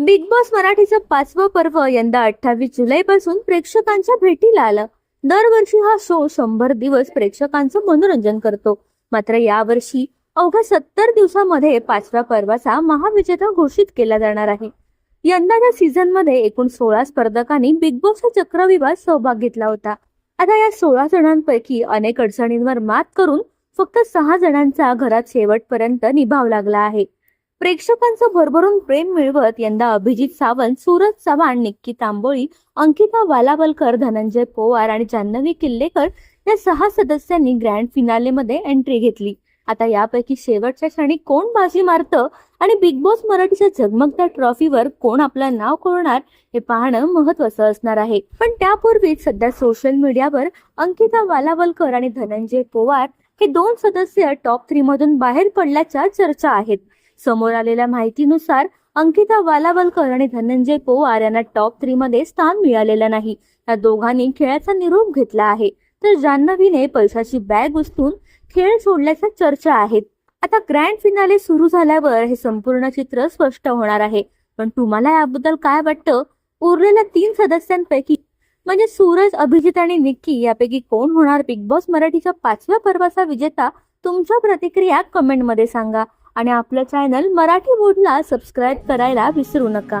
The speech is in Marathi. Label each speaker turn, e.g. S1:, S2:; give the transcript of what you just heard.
S1: बिग बॉस मराठीचं पाचवं पर्व यंदा अठ्ठावीस जुलै पासून प्रेक्षकांच्या भेटीला आलं. दरवर्षी हा शो शंभर दिवस प्रेक्षकांचं मनोरंजन करतो. मात्र यावर्षी अवघ्या सत्तर दिवसामध्ये पाचव्या पर्वाचा महाविजेता घोषित केला जाणार आहे. यंदाच्या सीझनमध्ये एकूण सोळा स्पर्धकांनी बिग बॉसच्या चक्रविवाद सहभाग घेतला होता. आता या सोळा जणांपैकी अनेक अडचणींवर मात करून फक्त सहा जणांचा घरात शेवटपर्यंत निभाव लागला आहे. प्रेक्षकांचं भरभरून प्रेम मिळवत यंदा अभिजित सावंत सूरज चव्हाण निक्की तांबोळी अंकिता वालावलकर धनंजय पोवार आणि जान्हवी किल्लेकर या सहा सदस्यांनी ग्रँड फिनालेमध्ये एंट्री घेतली. आता यापैकी शेवटच्या क्षणी कोण बाजी मारतं आणि बिग बॉस मराठीच्या झगमगत्या ट्रॉफीवर कोण आपलं नाव कोरणार हे पाहणं महत्वाचं असणार आहे. पण त्यापूर्वीच सध्या सोशल मीडियावर अंकिता वालावलकर आणि धनंजय पोवार हे दोन सदस्य टॉप थ्री मधून बाहेर पडल्याच्या चर्चा आहेत. समोर आलेल्या माहितीनुसार अंकिता वालावलकर आणि धनंजय पोवार यांना टॉप थ्री मध्ये स्थान मिळालेलं नाही. या दोघांनी खेळाचा निरोप घेतला आहे. तर जान्हवीने पैशाची बॅग उचलून खेळ सोडल्याच्या चर्चा आहेत. आता ग्रँड फिनाले सुरू झाल्यावर हे संपूर्ण चित्र स्पष्ट होणार आहे. पण तुम्हाला याबद्दल काय वाटतं? उरलेल्या तीन सदस्यांपैकी म्हणजे सूरज अभिजित आणि निक्की यापैकी कोण होणार? बिग बॉस मराठीच्या पाचव्या पर्वाचा विजेता तुमच्या प्रतिक्रिया कमेंटमध्ये सांगा. आणि आपलं चॅनल मराठी बोर्डला सबस्क्राईब करायला विसरू नका.